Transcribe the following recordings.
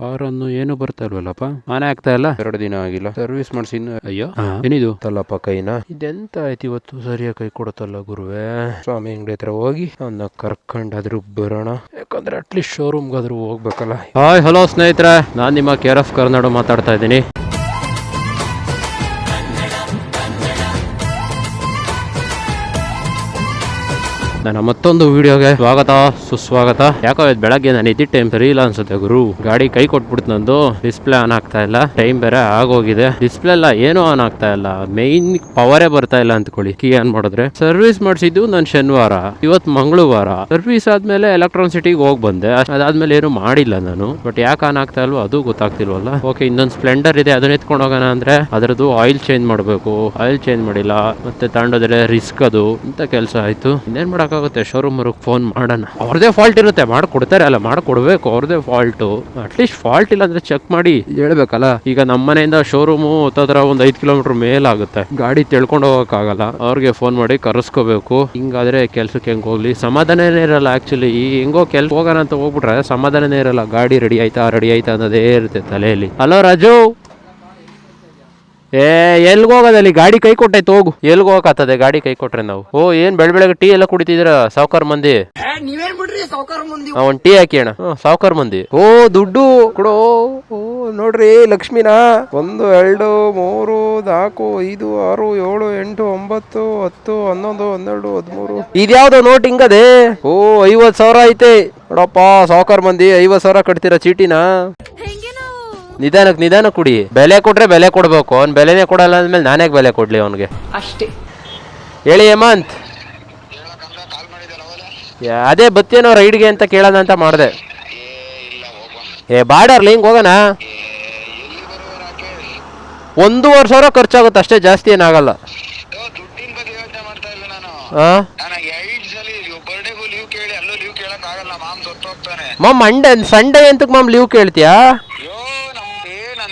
ಕಾರನ್ನು ಏನು ಬರ್ತಾ ಇಲ್ವಲ್ಲಪ್ಪ? ಮನೆ ಆಗ್ತಾ ಇಲ್ಲ? ಎರಡು ದಿನ ಆಗಿಲ್ಲ. ಸರ್ವಿಸ್ ಮಾಡಿಸಿ ಅಯ್ಯೋ ಏನಿದು? ತಲ್ಲಪ್ಪ ಕೈನ. ಇದೆಂತ ಆಯ್ತು ಇವತ್ತು? ಸರಿಯಾಗಿ ಕೈ ಕೊಡುತ್ತಲ್ಲ ಗುರುವೇ? ಸ್ವಾಮಿ ಅಂಗಡಿ ಹತ್ರ ಹೋಗಿ ಅವನ್ನ ಕರ್ಕೊಂಡಾದ್ರೂ ಬರೋಣ. ಯಾಕಂದ್ರೆ ಅಟ್ಲೀಸ್ಟ್ ಶೋರೂಮ್ಗಾದ್ರೂ ಹೋಗ್ಬೇಕಲ್ಲ. ಹಾಯ್ ಹಲೋ ಸ್ನೇಹಿತರೆ. ನಾನು ನಿಮ್ಮ ಕೇರ್ ಆಫ್ ಕರ್ನಾಡು ಮಾತಾಡ್ತಾ ಇದ್ದೀನಿ. ನನ್ನ ಮತ್ತೊಂದು ವಿಡಿಯೋಗೆ ಸ್ವಾಗತ, ಸುಸ್ವಾಗತ. ಯಾಕೋ ಇವತ್ತು ಬೆಳಗ್ಗೆ ನಾನು ಇದ್ದಿದ್ದ ಟೈಮ್ ಸರಿ ಇಲ್ಲ ಅನ್ಸುತ್ತೆ ಗುರು. ಗಾಡಿ ಕೈ ಕೊಟ್ಬಿಡ್ತು ನಂದು. ಡಿಸ್ಪ್ಲೇ ಆನ್ ಆಗ್ತಾ ಇಲ್ಲ. ಟೈಮ್ ಬೇರೆ ಆಗೋಗಿದೆ. ಡಿಸ್ಪ್ಲೇ ಎಲ್ಲ ಏನೂ ಆನ್ ಆಗ್ತಾ ಇಲ್ಲ. ಮೈನ್ ಪವರೇ ಬರ್ತಾ ಇಲ್ಲ ಅಂದ್ಕೊಳ್ಳಿ. ಕೀ ಆನ್ ಮಾಡಿದ್ರೆ. ಸರ್ವಿಸ್ ಮಾಡಿಸಿದ್ದು ನಾನು ಶನಿವಾರ. ಇವತ್ತು ಮಂಗಳವಾರ. ಸರ್ವಿಸ್ ಆದ್ಮೇಲೆ ಎಲೆಕ್ಟ್ರಾನ್ ಸಿಟಿಗೆ ಹೋಗಿ ಬಂದೆ. ಅದಾದ್ಮೇಲೆ ಏನು ಮಾಡಿಲ್ಲ ನಾನು. ಬಟ್ ಯಾಕೆ ಆನ್ ಆಗ್ತಾ ಇಲ್ವೋ ಅದು ಗೊತ್ತಾಗ್ತಿಲ್ವಲ್ಲ. ಓಕೆ ಇನ್ನೊಂದು ಸ್ಪ್ಲೆಂಡರ್ ಇದೆ. ಅದನ್ನ ಎತ್ಕೊಂಡು ಹೋಗೋಣ ಅಂದ್ರೆ ಅದರದ್ದು ಆಯಿಲ್ ಚೇಂಜ್ ಮಾಡಬೇಕು. ಆಯಿಲ್ ಚೇಂಜ್ ಮಾಡಿಲ್ಲ. ಮತ್ತೆ ತಗೊಂಡೋದ್ರೆ ರಿಸ್ಕ್ ಅದು. ಅಂತ ಕೆಲಸ ಆಯ್ತು. ಇನ್ನೇನ್ ಮಾಡಕ್ಕಾಗುತ್ತೆ ಶೋರೂಮ್ ಅವ್ರಿಗೆ ಫೋನ್ ಮಾಡೋಣ. ಅವ್ರದೇ ಫಾಲ್ಟ್ ಇರುತ್ತೆ, ಮಾಡ್ಕೊಡ್ತಾರೆ ಅಲ್ಲ, ಮಾಡ್ಕೊಡ್ಬೇಕು, ಅವ್ರದೇ ಫಾಲ್ಟು ಅಟ್ಲೀಸ್ಟ್ ಫಾಲ್ಟ್ ಇಲ್ಲ ಅಂದ್ರೆ ಚೆಕ್ ಮಾಡಿ ಹೇಳ್ಬೇಕಲ್ಲ. ಈಗ ನಮ್ಮ ಮನೆಯಿಂದ ಶೋರೂಮು ಹತ್ತತ್ರ ಒಂದು ಐದು ಕಿಲೋಮೀಟರ್ ಮೇಲಾಗುತ್ತೆ. ಗಾಡಿ ತಿಳ್ಕೊಂಡು ಹೋಗೋಕ್ಕಾಗಲ್ಲ. ಅವ್ರಿಗೆ ಫೋನ್ ಮಾಡಿ ಕರೆಸ್ಕೋಬೇಕು. ಹಿಂಗಾದ್ರೆ ಕೆಲ್ಸಕ್ಕೆ ಹೆಂಗ್ ಹೋಗ್ಲಿ? ಸಮಾಧಾನನೇ ಇರಲ್ಲ ಆಕ್ಚುಲಿ ಹೆಂಗೋ ಕೆಲ್ಸ ಹೋಗೋಣ ಅಂತ ಹೋಗ್ಬಿಟ್ರೆ ಸಮಾಧಾನನೇ ಇರಲ್ಲ. ಗಾಡಿ ರೆಡಿ ಆಯ್ತಾ ರೆಡಿ ಆಯ್ತಾ ಅನ್ನೋದೇ ಇರುತ್ತೆ ತಲೆಯಲ್ಲಿ. ಹಲೋ ರಾಜು ಏ ಎಲ್ಗ್ ಹೋಗೋದಲ್ಲಿ ಗಾಡಿ ಕೈ ಕೊಟ್ಟೈತೆ ಹೋಗು. ಎಲ್ಗ ಹೋಗಕತ್ತದೆ? ಗಾಡಿ ಕೈ ಕೊಟ್ರೆ ನಾವು. ಓ ಏನ್ ಬೆಳ ಬೆಳಗ್ಗೆ ಟೀ ಎಲ್ಲ ಕುಡಿತಿದ್ರ ಸಾವ್ಕಾರ ಮಂದಿ? ನೀವೇನ್ ಬಿಡ್ರಿ? ಸಾವುಕಾರ ಮಂದಿ. ಆ, ಒಂದ್ ಟೀ ಹಾಕಿ ಅಣ್ಣ. ಸಾವುಕಾರ ಮಂದಿ. ಓ ದುಡ್ಡು ಕೊಡೋ. ಓ ನೋಡ್ರಿ ಲಕ್ಷ್ಮಿನಾ. ಒಂದು ಎರಡು ಮೂರು ನಾಲ್ಕು ಐದು ಆರು ಏಳು ಎಂಟು ಒಂಬತ್ತು ಹತ್ತು ಹನ್ನೊಂದು ಹನ್ನೆರಡು ಹದಿಮೂರು. ಇದ್ಯಾವ್ದೋ ನೋಟ್ ಹಿಂಗದೆ? ಓ ಐವತ್ ಸಾವಿರ ಐತೆ. ನೋಡಪ್ಪ ಸಾವ್ಕಾರ ಮಂದಿ ಐವತ್ ಸಾವಿರ ಕಟ್ತೀರಾ ಚೀಟಿನ? ನಿಧಾನಕ್ ನಿಧಾನ ಕುಡಿ. ಬೆಲೆ ಕೊಟ್ರೆ ಬೆಲೆ ಕೊಡ್ಬೇಕು. ಅವ್ನು ಬೆಲೆನೇ ಕೊಡಲ್ಲ ಅಂದ್ಮೇಲೆ ನಾನೇ ಬೆಲೆ ಕೊಡ್ಲಿ ಅವನಿಗೆ? ಅಷ್ಟೇ. ಹೇಳಿ ಹೇಮಂತ್. ಯಾ- ಅದೇ ಬತ್ತೇನೋ ರೈಡ್ಗೆ ಅಂತ ಕೇಳೋಣ ಅಂತ ಮಾಡಿದೆ. ಏ ಬಾಡರ್ಲಿ ಲಿಂಗ್ ಹೋಗೋಣ? ಒಂದೂವರೆ ಸಾವಿರ ಖರ್ಚಾಗುತ್ತೆ ಅಷ್ಟೇ ಜಾಸ್ತಿ ಏನಾಗಲ್ಲ. ದುಡ್ಡಿನ ಬಗ್ಗೆ ಯೋಚನೆ ಮಾಡ್ತಾ ಇಲ್ಲ ನಾನು ಆ? ನನಗೆ ಐದ್ ಸಲ ಬರ್ಡೇಗೂ ಲೀವ್ ಕೇಳಿ ಅಲ್ಲೂ ಲೀವ್ ಕೇಳಕ್ ಆಗಲ್ಲ ಮಾಮ್ ಸಂಡೇ ಅಂತ ಮಮ್ ಲೀವ್ ಕೇಳ್ತೀಯಾ?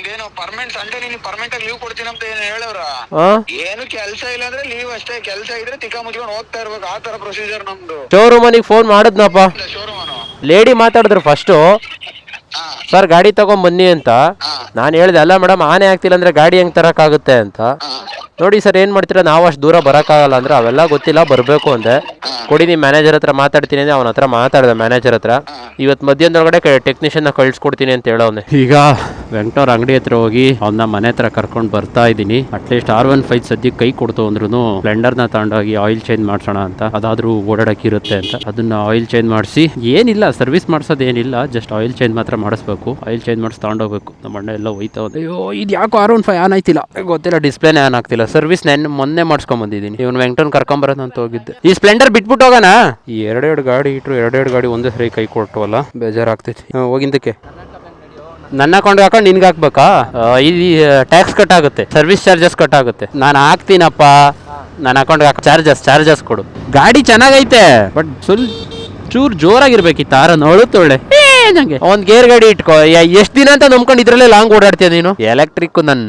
ನಂದೇನು ಪರ್ಮನೆಂಟ್ ಸಂಡೇ ನೀನು ಪರ್ಮನೆಂಟ್ ಆಗಿ ಲೀವ್ ಕೊಡ್ತೀನಿ ಅಂತ ಏನು ಹೇಳವ್ರ ಆ? ಏನು ಕೆಲಸ ಇಲ್ಲ ಅಂದ್ರೆ ಲೀವ್ ಅಷ್ಟೇ. ಕೆಲಸ ಇದ್ರೆ ತಿಕ್ಕ ಮುಚ್ಕೊಂಡು ಹೋಗ್ತಾ ಇರ್ಬೇಕು. ಆ ತರ ಪ್ರೊಸೀಜರ್ ನಮ್ದು. ಫೋನ್ ಮಾಡಿದ್ನಪ್ಪ. ಶೋರೂಮ್ ಅನು. ಲೇಡಿ ಮಾತಾಡಿದ್ರು ಫಸ್ಟು ಹಾ. ಸರ್ ಗಾಡಿ ತಗೊಂಡ್ ಬನ್ನಿ ಅಂತ. ಹಾ. ನಾನು ಹೇಳಿದೆ ಅಲ್ಲ ಮೇಡಮ್ ಆನೆ ಆಗ್ತಿಲ್ಲ ಅಂದ್ರೆ ಗಾಡಿ ಹೆಂಗ್ ತರಕಾಗುತ್ತೆ ಅಂತ. ಹಾ. ನೋಡಿ ಸರ್ ಏನ್ ಮಾಡ್ತೀರಾ? ನಾವು ಅಷ್ಟು ದೂರ ಬರಕ್ಕಾಗಲ್ಲ ಅಂದ್ರೆ ಅವೆಲ್ಲ ಗೊತ್ತಿಲ್ಲ ಬರಬೇಕು ಅಂದೆ. ಕೊಡಿ ನಿಮ್ಮ ಮ್ಯಾನೇಜರ್ ಹತ್ರ ಮಾತಾಡ್ತೀನಿ ಅಂದ್ರೆ ಅವನ ಹತ್ರ ಮಾತಾಡಿದೆ ಮ್ಯಾನೇಜರ್ ಹತ್ರ. ಇವತ್ತು ಮಧ್ಯಾಹ್ನದೊಳಗಡೆ ಟೆಕ್ನಿಷಿಯನ್ ಕಳಿಸ್ಕೊಡ್ತೀನಿ ಅಂತ ಹೇಳೋನೆ ಈಗ ವೆಂಕಟವ್ರ ಅಂಗಡಿ ಹತ್ರ ಹೋಗಿ ಅವ್ನ ಮನೆ ಹತ್ರ ಕರ್ಕೊಂಡು ಬರ್ತಾ ಇದ್ದೀನಿ. ಅಟ್ಲೀಸ್ಟ್ ಆರ್ ಒನ್ ಫೈವ್ ಸದ್ಯಕ್ಕೆ ಕೈ ಕೊಡ್ತು ಅಂದ್ರೂ ನ ತಗೊಂಡೋಗಿ ಆಯಿಲ್ ಚೇಂಜ್ ಮಾಡ್ಸೋಣ ಅಂತ. ಅದಾದ್ರೂ ಓಡಾಡಕ್ಕಿರುತ್ತೆ ಅಂತ. ಅದನ್ನ ಆಯಿಲ್ ಚೇಂಜ್ ಮಾಡಿಸಿ. ಏನಿಲ್ಲ ಸರ್ವಿಸ್ ಮಾಡ್ಸೋದು ಏನಿಲ್ಲ ಜಸ್ಟ್ ಆಯಿಲ್ ಚೇಂಜ್ ಮಾತ್ರ ಮಾಡಿಸ್ಬೇಕು. ಆಯಿಲ್ ಚೇಂಜ್ ಮಾಡಿಸಿ ತಗೊಂಡೋಗ್ಬೇಕು. ನಮ್ಮ ಅಣ್ಣ ಎಲ್ಲ ಹೋಯ್ತಾ ಅಯ್ಯೋ, ಇದು ಯಾಕೋ ಆರ್ ಒನ್ ಫೈವ್ ಆನ್ ಆಯ್ತಿಲ್ಲ. ಗೊತ್ತಿಲ್ಲ ಡಿಸ್ಪ್ಲೇನೇ ಆನ್ ಆಗ್ತಿಲ್ಲ. ಸರ್ವಿಸ್ ನೆನ್ ಮೊನ್ನೆ ಮಾಡ್ಸ್ಕೊಂಡ್ ಬಂದಿದ್ದೀನಿ. ಇವನು ವೆಂಕಟನ್ ಕರ್ಕೊಂಬರೋದು ಅಂತ ಹೋಗಿದ್ದೆ. ಈ ಸ್ಪ್ಲೆಂಡರ್ ಬಿಟ್ಬಿಟ್ಟು ಹೋಗೋಣ? ಎರಡೆರಡು ಗಾಡಿ ಇಟ್ರು ಎರಡೆರಡು ಗಾಡಿ ಒಂದೇ ಸರಿ ಕೈ ಕೊಟ್ಟವಲ್ಲ ಬೇಜಾರಾಗ್ತೈತಿ. ಹೋಗಿದ್ದಕ್ಕೆ ನನ್ನ ಅಕೌಂಟ್ ಹಾಕೊಂಡು ನಿನ್ಗೆ ಹಾಕ್ಬೇಕಾ? ಈ ಇದು ಟ್ಯಾಕ್ಸ್ ಕಟ್ ಆಗುತ್ತೆ. ಸರ್ವಿಸ್ ಚಾರ್ಜಸ್ ಕಟ್ ಆಗುತ್ತೆ. ನಾನು ಹಾಕ್ತೀನಪ್ಪ. ನನ್ನ ಅಕೌಂಟ್ ಹಾಕ ಚಾರ್ಜಸ್ ಚಾರ್ಜಸ್ ಕೊಡು. ಗಾಡಿ ಚೆನ್ನಾಗೈತೆ ಬಟ್ ಸುಲ್ ಚೂರ್ ಜೋರಾಗಿರ್ಬೇಕಿತ್ತು ಆರ ನೋಡುತ್ತೊಳ್ಳೆ ನಂಗೆ. ಒಂದ್ ಗೇರ್ ಗಾಡಿ ಇಟ್ಕೋ. ಎಷ್ಟು ದಿನ ಅಂತ ನಂಬ್ಕೊಂಡು ಇದ್ರಲ್ಲೇ ಲಾಂಗ್ ಓಡಾಡ್ತೀಯ ನೀನು? ಎಲೆಕ್ಟ್ರಿಕ್ ನನ್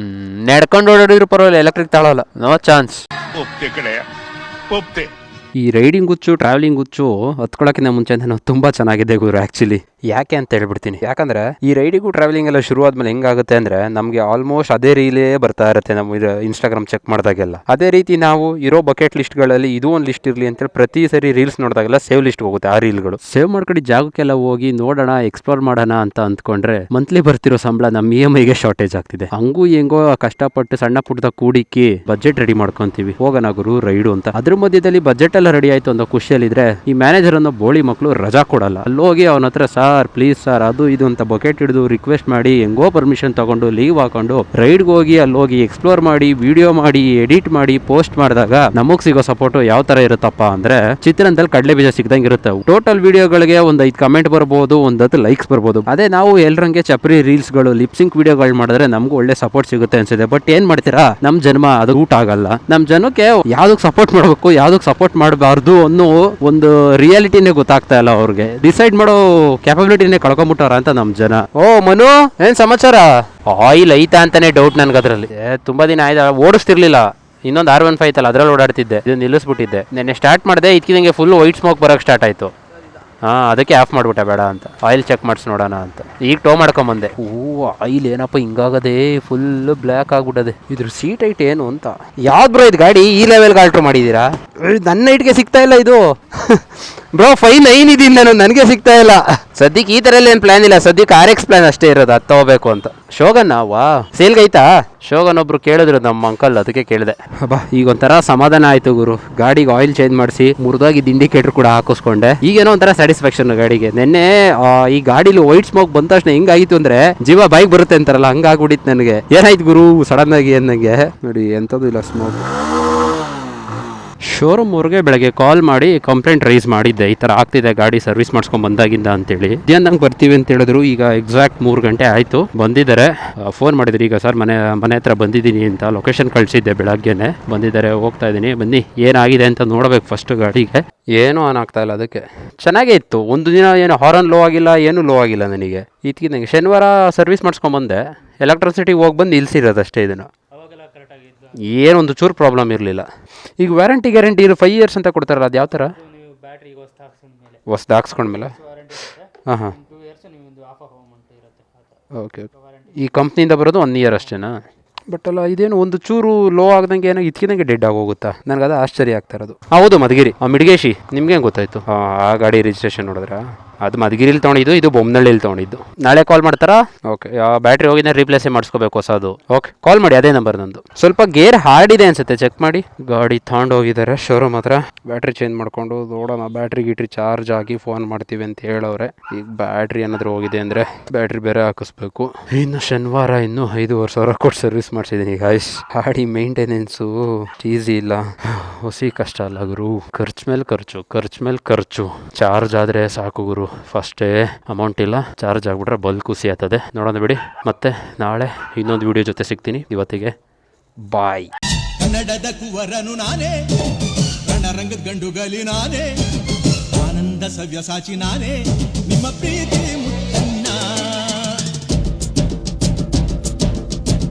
ನಡ್ಕೊಂಡು ಓಡಾಡಿದ್ರು ಪರವಾಗಿಲ್ಲ ಎಲೆಕ್ಟ್ರಿಕ್ ತಳೋಲ್ಲ ನೋ ಚಾನ್ಸ್ ಒಪ್ತೆ ಈ ರೈಡಿಂಗ್ ಹುಚ್ಚು ಟ್ರಾವೆಲಿಂಗ್ ಹುಚ್ಚು ಹತ್ಕೊಳಕ್ಕಿಂತ ಮುಂಚೆ ನಾವು ತುಂಬಾ ಚೆನ್ನಾಗಿದೆ ಗುರು ಆಕ್ಚುಲಿ ಯಾಕೆ ಅಂತ ಹೇಳ್ಬಿಡ್ತೀನಿ. ಯಾಕಂದ್ರೆ ಈ ರೈಡಿಗೂ ಟ್ರಾವೆಲಿಂಗ್ ಎಲ್ಲ ಶುರು ಆದ್ಮೇಲೆ ಹೆಂಗಾಗುತ್ತೆ ಅಂದ್ರೆ ನಮಗೆ ಆಲ್ಮೋಸ್ಟ್ ಅದೇ ರೀಲೇ ಬರ್ತಾ ಇರುತ್ತೆ ನಮ್ಮ ಇನ್ಸ್ಟಾಗ್ರಾಮ್ ಚೆಕ್ ಮಾಡಿದಾಗೆಲ್ಲ. ಅದೇ ರೀತಿ ನಾವು ಇರೋ ಬಕೆಟ್ ಲಿಸ್ಟ್ಗಳಲ್ಲಿ ಇದು ಒಂದು ಲಿಸ್ಟ್ ಇರಲಿ ಅಂತೇಳಿ ಪ್ರತಿ ಸರಿ ರೀಲ್ಸ್ ನೋಡಿದಾಗೆಲ್ಲ ಸೇವ್ ಲಿಸ್ಟ್ ಹೋಗುತ್ತೆ ಆ ರೀಲ್ಗಳು ಸೇವ್ ಮಾಡ್ಕೊಂಡು ಜಾಗಕ್ಕೆಲ್ಲ ಹೋಗಿ ನೋಡೋಣ ಎಕ್ಸ್ಪ್ಲೋರ್ ಮಾಡೋಣ ಅಂತ ಅಂದ್ಕೊಂಡ್ರೆ ಮಂತ್ಲಿ ಬರ್ತಿರೋ ಸಂಬಳ ನಮ್ಮ ಇ ಎಂ ಐಗೆ ಶಾರ್ಟೇಜ್ ಆಗ್ತಿದೆ. ಹಂಗೂ ಹೆಂಗೋ ಕಷ್ಟಪಟ್ಟು ಸಣ್ಣ ಪುಟ್ಟದ ಕೂಡಿಕ್ಕಿ ಬಜೆಟ್ ರೆಡಿ ಮಾಡ್ಕೊಂತೀವಿ. ಹೋಗೋಣ ಗುರು, ರೈಡು ಅಂತ. ಅದ್ರ ಮಧ್ಯದಲ್ಲಿ ಬಜೆಟ್ ಎಲ್ಲ ರೆಡಿ ಆಯ್ತು ಅಂತ ಖುಷಿಯಲ್ಲಿದ್ರೆ ಈ ಮ್ಯಾನೇಜರ್ ಅನ್ನೋ ಬೋಳಿ ಮಕ್ಕಳು ರಜಾ ಕೊಡಲ್ಲ. ಅಲ್ಲಿ ಹೋಗಿ ಅವನ ಹತ್ರ ಸರ್ ಪ್ಲೀಸ್ ಸರ್, ಅದು ಇದು ಅಂತ ಬೊಕೆಟ್ ಹಿಡಿದು ರಿಕ್ವೆಸ್ಟ್ ಮಾಡಿ, ಹೆಂಗೋ ಪರ್ಮಿಷನ್ ತಗೊಂಡು ಲೀವ್ ಹಾಕೊಂಡು ರೈಡ್ಗೆ ಹೋಗಿ ಅಲ್ಲಿ ಹೋಗಿ ಎಕ್ಸ್ಪ್ಲೋರ್ ಮಾಡಿ ವಿಡಿಯೋ ಮಾಡಿ ಎಡಿಟ್ ಮಾಡಿ ಪೋಸ್ಟ್ ಮಾಡಿದಾಗ ನಮಗ್ ಸಿಗೋ ಸಪೋರ್ಟ್ ಯಾವ ತರ ಇರುತ್ತಪ್ಪ ಅಂದ್ರೆ ಚಿತ್ರದಲ್ಲಿ ಕಡಲೆ ಬೀಜ ಸಿಗ್ದಂಗೆ ಇರುತ್ತೆ. ಟೋಟಲ್ ವಿಡಿಯೋಗಳಿಗೆ ಒಂದ್ ಐದ್ ಕಮೆಂಟ್ ಬರ್ಬೋದು, ಒಂದ್ ಲೈಕ್ಸ್ ಬರ್ಬೋದು. ಅದೇ ನಾವು ಎಲ್ರಂಗೆ ಚಪ್ರಿ ರೀಲ್ಸ್ಗಳು ಲಿಪ್ಸಿಂಗ್ ವಿಡಿಯೋಗಳು ಮಾಡಿದ್ರೆ ನಮಗೂ ಒಳ್ಳೆ ಸಪೋರ್ಟ್ ಸಿಗುತ್ತೆ ಅನ್ಸುತ್ತೆ. ಬಟ್ ಏನ್ ಮಾಡ್ತೀರಾ? ನಮ್ ಜನ್ಮ ಅದು ಊಟ ಆಗಲ್ಲ. ನಮ್ ಜನಕ್ಕೆ ಯಾವ್ದಕ್ ಸಪೋರ್ಟ್ ಮಾಡ್ಬೇಕು, ಯಾವ್ದಕ್ ಸಪೋರ್ಟ್ ಮಾಡಬಾರ್ದು ಅನ್ನೋ ಒಂದು ರಿಯಾಲಿಟಿನೇ ಗೊತ್ತಾಗ್ತಾ ಇಲ್ಲ ಅವ್ರಿಗೆ. ಡಿಸೈಡ್ ಮಾಡೋ ಕ್ಯಾಪಬಿಲಿಟಿನೇ ಕಳ್ಕೊಂಡ್ಬಿಟ್ಟಾರ ಅಂತ ನಮ್ ಜನ. ಓ ಮನು ಏನ್ ಸಮಾಚಾರ? ಆಯಿಲ್ ಐತಾ ಅಂತಾನೆ ಡೌಟ್ ನನ್ಗೆ ಅದ್ರಲ್ಲಿ ತುಂಬಾ ದಿನ ಆಯ್ತಾ ಓಡಿಸ್ತಿರ್ಲಿಲ್ಲ. ಇನ್ನೊಂದು ಆರ್ ಒನ್ ಫೈವ್ ಅಲ್ಲ ಅದ್ರಲ್ಲಿ ಓಡಾಡ್ತಿದ್ದೆ. ಇದು ನಿಲ್ಲಿಸ್ಬಿಟ್ಟಿದ್ದೆ. ನೆನ್ನೆ ಸ್ಟಾರ್ಟ್ ಮಾಡಿದೆ ಇದಕ್ಕಿದಂಗೆ ಫುಲ್ ವೈಟ್ ಸ್ಮೋಕ್ ಬರೋಕ್ ಸ್ಟಾರ್ಟ್ ಆಯ್ತು. ಹಾ ಅದಕ್ಕೆ ಆಫ್ ಮಾಡ್ಬಿಟ್ಟೆ ಬೇಡ ಅಂತ. ಆಯಿಲ್ ಚೆಕ್ ಮಾಡ್ಸಿ ನೋಡೋಣ ಅಂತ. ಈಗ ಟೋ ಮಾಡ್ಕೊಂಬಂದೆ. ಓ ಆಯಿಲ್ ಏನಪ್ಪ ಹಿಂಗಾಗದೆ? Full black ಆಗ್ಬಿಟ್ಟದೆ. ಇದ್ರ ಸೀಟ್ ಐಟ್ ಏನು ಅಂತ. ಯಾವ್ದು ಬ್ರೋ ಇದು ಗಾಡಿ? ಈ ಲೆವೆಲ್ಗೆ ಆಲ್ಟ್ರ್ ಮಾಡಿದ್ದೀರಾ? ನನ್ನ ಐಟ್ಗೆ ಸಿಗ್ತಾ ಇಲ್ಲ ಇದು. ಬ್ರೋ ಫೈನ್ ನೈನ್ ಇದೀನಿ ನಾನು ನನಗೆ ಸಿಗ್ತಾ ಇಲ್ಲ. ಸದ್ಯಕ್ಕೆ ಈ ಥರ ಎಲ್ಲ ಏನು ಪ್ಲಾನ್ ಇಲ್ಲ. ಸದ್ಯಕ್ಕೆ ಆರ್ ಎಕ್ಸ್ ಪ್ಲಾನ್ ಅಷ್ಟೇ ಇರೋದು ಅದು ತಗೋಬೇಕು ಅಂತ. ಶೋಗನ್ ವಾ? ಸೇಲ್ಗೆ ಐತಾ ಶೋಗನ್ ಒಬ್ರು ಕೇಳಿದ್ರು ನಮ್ಮ ಅಂಕಲ್ ಅದಕ್ಕೆ ಕೇಳಿದೆ. ಅಬ್ಬಾ ಈಗ ಒಂಥರ ಸಮಾಧಾನ ಆಯ್ತು ಗುರು. ಗಾಡಿಗೆ ಆಯಿಲ್ ಚೇಂಜ್ ಮಾಡಿಸಿ ಮುರಿದಾಗಿದ್ದ ಇಂಡಿಕೇಟರ್ ಕೂಡ ಹಾಕಿಸ್ಕೊಂಡೆ. ಈಗೇನೋ ಒಂಥರ ಸ್ಯಾಟಿಸ್ಫ್ಯಾಕ್ಷನ್ ಗಾಡಿಗೆ. ನಿನ್ನೆ ಈ ಗಾಡಿಲಿ ವೈಟ್ ಸ್ಮೋಕ್ ಬಂದ ತಕ್ಷಣ ಹೆಂಗಾಗಿತ್ತು ಅಂದ್ರೆ ಜೀವ ಬೈಕ್ ಬರುತ್ತೆ ಅಂತಾರಲ್ಲ ಹಂಗಾಗ್ಬಿಟ್ಟಿತ್ತು ನನಗೆ. ಏನಾಯ್ತು ಗುರು ಸಡನ್ ಆಗಿ ಅನ್ನಂಗೆ ನೋಡಿ ಎಂಥದ್ದು ಇಲ್ಲ ಸ್ಮೋಕ್ ಶೋರೂಮ್ ಅವ್ರಿಗೆ ಬೆಳಗ್ಗೆ ಕಾಲ್ ಮಾಡಿ ಕಂಪ್ಲೇಂಟ್ ರೈಸ್ ಮಾಡಿದ್ದೆ. ಈ ಥರ ಆಗ್ತಿದೆ, ಗಾಡಿ ಸರ್ವಿಸ್ ಮಾಡ್ಸ್ಕೊಂಡ್ ಬಂದಾಗಿಂದ ಅಂತೇಳಿ. ನಂಗೆ ಬರ್ತೀವಿ ಅಂತ ಹೇಳಿದ್ರು, ಈಗ ಎಕ್ಸಾಕ್ಟ್ ಮೂರು ಗಂಟೆ ಆಯಿತು. ಬಂದಿದ್ದಾರೆ. ಫೋನ್ ಮಾಡಿದ್ರು, ಈಗ ಸರ್ ಮನೆ ಮನೆ ಹತ್ರ ಬಂದಿದ್ದೀನಿ ಅಂತ ಲೊಕೇಶನ್ ಕಳಿಸಿದ್ದೆ ಬೆಳಗ್ಗೆನೆ. ಬಂದಿದ್ದಾರೆ, ಹೋಗ್ತಾ ಇದ್ದೀನಿ. ಬನ್ನಿ, ಏನಾಗಿದೆ ಅಂತ ನೋಡಬೇಕು ಫಸ್ಟ್ ಗಾಡಿಗೆ. ಏನೂ ಆನ್ ಆಗ್ತಾ ಇಲ್ಲ ಅದಕ್ಕೆ. ಚೆನ್ನಾಗೇ ಇತ್ತು. ಒಂದು ದಿನ ಏನು ಹಾರನ್ ಲೋ ಆಗಿಲ್ಲ, ಏನೂ ಲೋ ಆಗಿಲ್ಲ ನನಗೆ. ನನಗೆ ಶನಿವಾರ ಸರ್ವಿಸ್ ಮಾಡಿಸ್ಕೊಂಬಂದೆ ಎಲೆಕ್ಟ್ರಿಸಿಟಿಗೆ ಹೋಗಿ ಬಂದು ನಿಲ್ಸಿರೋದಷ್ಟೇ ಇದನ್ನು. ಏನೊಂದು ಚೂರು ಪ್ರಾಬ್ಲಮ್ ಇರಲಿಲ್ಲ. ಈಗ ವ್ಯಾರಂಟಿ ಗ್ಯಾರಂಟಿ ಇರೋ ಫೈವ್ ಇಯರ್ಸ್ ಅಂತ ಕೊಡ್ತಾರಲ್ಲ ಅದು ಯಾವ ಥರ ನೀವು ಹಾಕ್ಸಿದ್ಮೇಲೆ ಹೊಸ್ದು ಹಾಕ್ಸ್ಕೊಂಡ್ಮೇಲೆ ವಾರಂಟಿ ಇರುತ್ತೆ. ಹಾಂ ಹಾಂ. ಟೂ ಇಯರ್ಸ್ ನಿಮ್ಮದು ಆಫ್ ಆಫ್ ಅಮೌಂಟ್ ಇರುತ್ತೆ ಆ ಥರ. ಓಕೆ ಈ ಕಂಪ್ನಿಯಿಂದ ಬರೋದು ಒನ್ ಇಯರ್ ಅಷ್ಟೇನಾ? ಬಟ್ ಅಲ್ಲ ಇದೇನು ಒಂದು ಚೂರು ಲೋ ಆಗ್ದಂಗೆ ಏನೋ ಇದ್ಕಿದಂಗೆ ಡೆಡ್ ಆಗೋಗುತ್ತಾ? ನನಗೆ ಅದು ಆಶ್ಚರ್ಯ ಆಗ್ತಾ ಇರೋದು. ಹೌದು ಮಧುಗಿರಿ. ಆ ಮಿಡ್ಗೇಶಿ ನಿಮ್ಗೆ ಹೆಂಗೆ ಗೊತ್ತಾಯ್ತು? ಆ ಗಾಡಿ ರಿಜಿಸ್ಟ್ರೇಷನ್ ನೋಡಿದ್ರಾ? ಅದು ಮಧುಗಿರಿಲಿ ತೊಗೊಂಡಿದ್ದು ಇದು ಬೊಮ್ಮನಹಳ್ಳಿಲಿ ತೊಗೊಂಡಿದ್ದು. ನಾಳೆ ಕಾಲ್ ಮಾಡ್ತಾರಾ? ಓಕೆ ಬ್ಯಾಟ್ರಿ ಹೋಗಿದ್ರೆ ರೀಪ್ಲೇಸೇ ಮಾಡಿಸ್ಕೋಬೇಕು ಹೊಸದು. ಓಕೆ ಕಾಲ್ ಮಾಡಿ ಅದೇ ನಂಬರ್ ನಂದು. ಸ್ವಲ್ಪ ಗೇರ್ ಹಾರ್ಡ್ ಇದೆ ಅನ್ಸುತ್ತೆ ಚೆಕ್ ಮಾಡಿ. ಗಾಡಿ ತಗೊಂಡು ಹೋಗಿದ್ದಾರೆ ಶೋರೂಮ್ ಹತ್ರ. ಬ್ಯಾಟ್ರಿ ಚೇಂಜ್ ಮಾಡ್ಕೊಂಡು ನೋಡೋಣ ಬ್ಯಾಟ್ರಿ ಗೀಟ್ರಿ ಚಾರ್ಜ್ ಆಗಿ ಫೋನ್ ಮಾಡ್ತೀವಿ ಅಂತ ಹೇಳೋರೆ ಈಗ ಬ್ಯಾಟ್ರಿ ಏನಾದರೂ ಹೋಗಿದೆ ಅಂದರೆ ಬ್ಯಾಟ್ರಿ ಬೇರೆ ಹಾಕಿಸ್ಬೇಕು. ಇನ್ನು ಶನಿವಾರ ಇನ್ನು ಐದೂವರೆ ಸಾವಿರ ಕೊಟ್ಟು ಸರ್ವಿಸ್ ಮಾಡಿಸಿದ್ದೀನಿ ಗಾಯ್ಸ್ ಗಾಡಿ ಮೇಂಟೆನೆನ್ಸು ಈಸಿ ಇಲ್ಲ. ಹೊಸಿ ಕಷ್ಟ ಅಲ್ಲ ಗುರು. ಖರ್ಚು ಮೇಲೆ ಖರ್ಚು ಖರ್ಚು ಮೇಲೆ ಖರ್ಚು. ಚಾರ್ಜ್ ಆದರೆ ಸಾಕು ಗುರು. ಫಸ್ಟೇ ಅಮೌಂಟ್ ಇಲ್ಲ. ಚಾರ್ಜ್ ಆಗಿಬಿಟ್ರೆ ಬಲ್ ಖುಷಿ ಆಗ್ತದೆ. ನೋಡೋಣ ಬಿಡಿ. ಮತ್ತೆ ನಾಳೆ ಇನ್ನೊಂದು ವಿಡಿಯೋ ಜೊತೆ ಸಿಗ್ತೀನಿ. ಇವತ್ತಿಗೆ ಬಾಯ್ ಕನ್ನಡದ ಕುವರನು ನಾನೇ. ರಣರಂಗದ ಗಂಡುಗಲಿ ನಾನೇ. ಆನಂದ ಸವ್ಯಸಾಚಿ ನಾನೇ. ನಿಮ್ಮ ಪ್ರಿಯ